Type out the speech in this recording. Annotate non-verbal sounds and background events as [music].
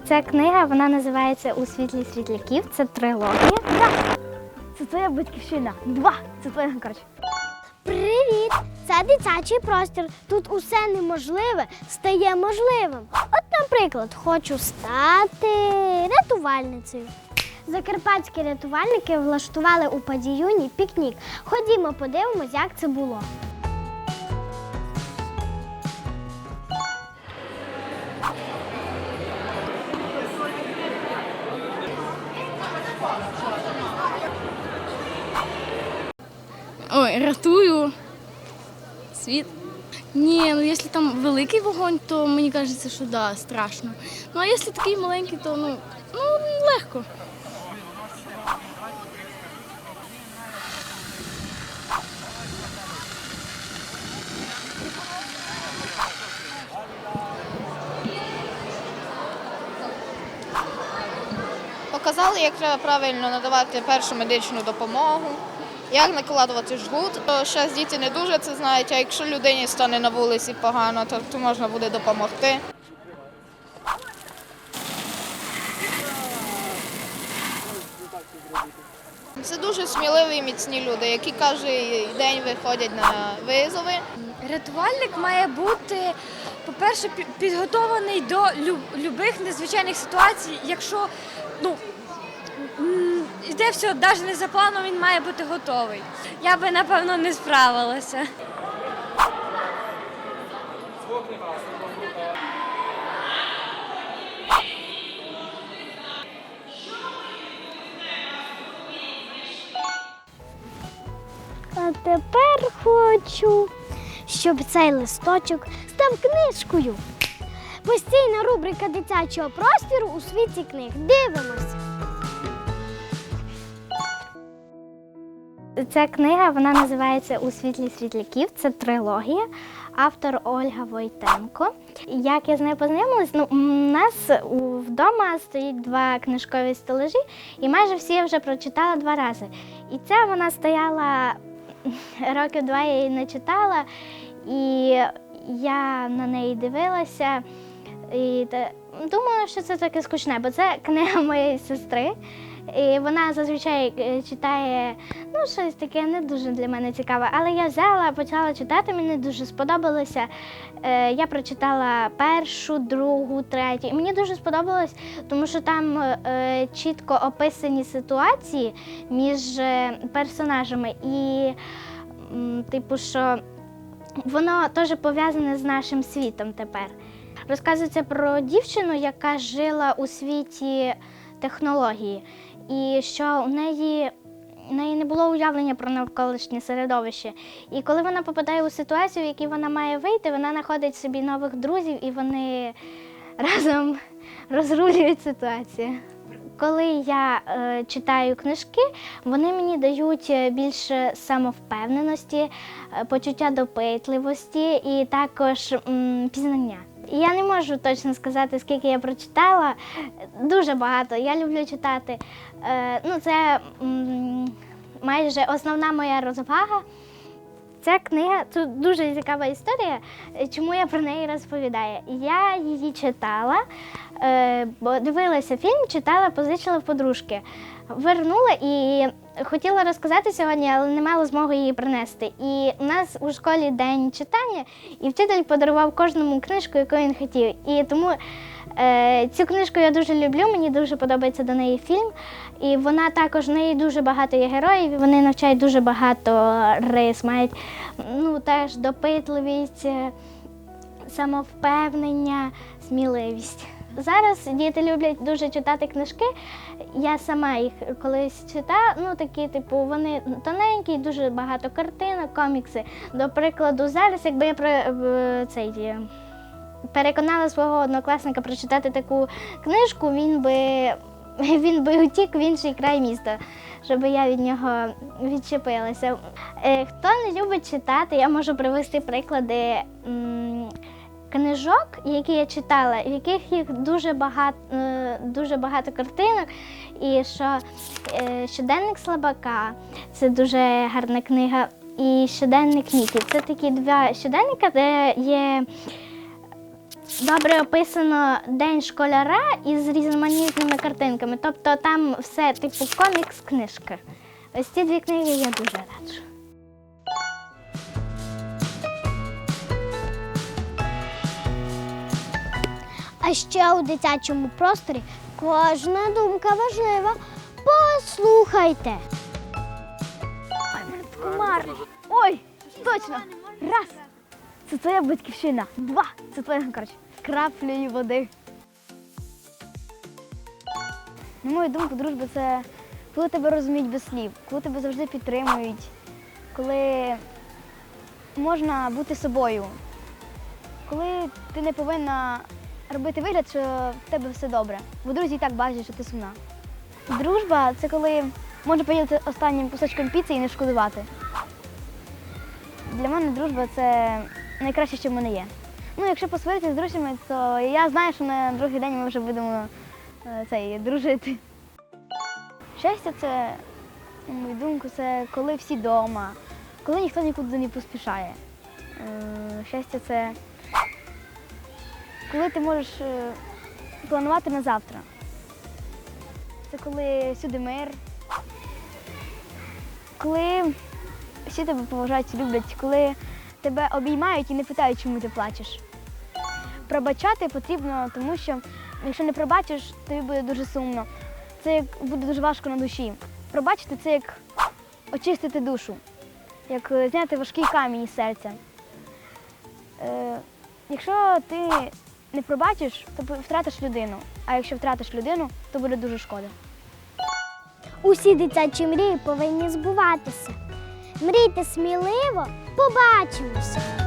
Ця книга вона називається У світлі світляків. Це трилогія. Це твоя батьківщина. Два. Це твоя коротше. Привіт! Це дитячий простір. Тут усе неможливе стає можливим. От, наприклад, хочу стати рятувальницею. Закарпатські рятувальники влаштували у Падіюні пікнік. Ходімо, подивимось, як це було. Рятую світ. Ні, ну якщо там великий вогонь, то мені кажеться, що да, страшно. Ну а якщо такий маленький, то ну, ну легко. Показали, як треба правильно надавати першу медичну допомогу, як накладувати жгут. Зараз діти не дуже це знають, а якщо людині стане на вулиці погано, то, можна буде допомогти. Це дуже сміливі і міцні люди, які кожен день виходять на визови. Рятувальник має бути, по-перше, підготований до любих незвичайних ситуацій. Якщо ну, м, все навіть не за планом, він має бути готовий. Я би, напевно, не справилася. А тепер хочу, щоб цей листочок став книжкою. Постійна рубрика дитячого простіру у світі книг. Дивимося. Ця книга вона називається У світлі світляків. Це трилогія. Автор Ольга Войтенко. Як я з нею познайомилась, ну у нас вдома стоїть два книжкові стележі, і майже всі я вже прочитала два рази. І ця вона стояла [laughs] років два, я її не читала, і я на неї дивилася. І думала, що це таке скучне, бо це книга моєї сестри. І вона зазвичай е, читає ну, щось таке не дуже для мене цікаве. Але я взяла, почала читати, мені дуже сподобалося. Е, я прочитала першу, другу, третю. І мені дуже сподобалось, тому що там е, чітко описані ситуації між персонажами. І, типу, що воно теж пов'язане з нашим світом тепер. Розказується про дівчину, яка жила у світі технології, і що у неї, у неї не було уявлення про навколишнє середовище. І коли вона попадає у ситуацію, в якій вона має вийти, вона знаходить собі нових друзів і вони разом розрулюють ситуацію. Коли я е, читаю книжки, вони мені дають е, більше самовпевненості, е, почуття допитливості і також м, пізнання. Я не можу точно сказати, скільки я прочитала. Дуже багато. Я люблю читати. Е, ну, це майже основна моя розвага. Ця книга тут дуже цікава історія, чому я про неї розповідаю. Я її читала, е, бо дивилася фільм, читала, позичила в подружки. Вернула і хотіла розказати сьогодні, але не мала змоги її принести. І у нас у школі день читання, і вчитель подарував кожному книжку, яку він хотів. І тому е, цю книжку я дуже люблю, мені дуже подобається до неї фільм. І вона також в неї дуже багато є героїв, вони навчають дуже багато рис, мають ну, теж допитливість, е, самовпевнення, сміливість. Зараз діти люблять дуже читати книжки. Я сама їх колись читала. Ну такі, типу, вони тоненькі, дуже багато картинок, комікси. До прикладу, зараз, якби я про цей. е, Переконала свого однокласника прочитати таку книжку, він би [laughs] він би утік в інший край міста, щоб я від нього відчепилася. Е, Хто не любить читати, я можу привести приклади книжок, які я читала, в яких їх дуже багато, дуже багато картинок. І що е, щоденник слабака це дуже гарна книга. І щоденник Нікі. Це такі два щоденника, де є Добре описано День школяра із різноманітними картинками. Тобто там все типу комікс-книжки. Ось ці дві книги я дуже раджу. А ще у дитячому просторі кожна думка важлива. Послухайте. Комар. Ой, точно. Раз. Це твоя батьківщина. Два. Це твоя, коротше, краплею води. На мою думку, дружба це коли тебе розуміють без слів, коли тебе завжди підтримують, коли можна бути собою, коли ти не повинна робити вигляд, що в тебе все добре. Бо друзі і так бачать, що ти сумна. Дружба це коли можна поділити останнім кусочком піци і не шкодувати. Для мене дружба це найкраще, що в мене є. Ну, якщо посваритися з друзями, то я знаю, що на другий день ми вже будемо е, цей, дружити. Щастя це, на мою думку, це коли всі вдома, коли ніхто нікуди не поспішає. Е, Щастя це коли ти можеш е, планувати на завтра. Це коли всюди мир, коли всі тебе поважають, люблять, коли тебе обіймають і не питають, чому ти плачеш. Пробачати потрібно, тому що якщо не пробачиш, тобі буде дуже сумно. Це як буде дуже важко на душі. Пробачити це як очистити душу, як е, зняти важкий камінь із серця. Е, якщо ти не пробачиш, то втратиш людину. А якщо втратиш людину, то буде дуже шкода. Усі дитячі мрії повинні збуватися. Мрійте сміливо, побачимося!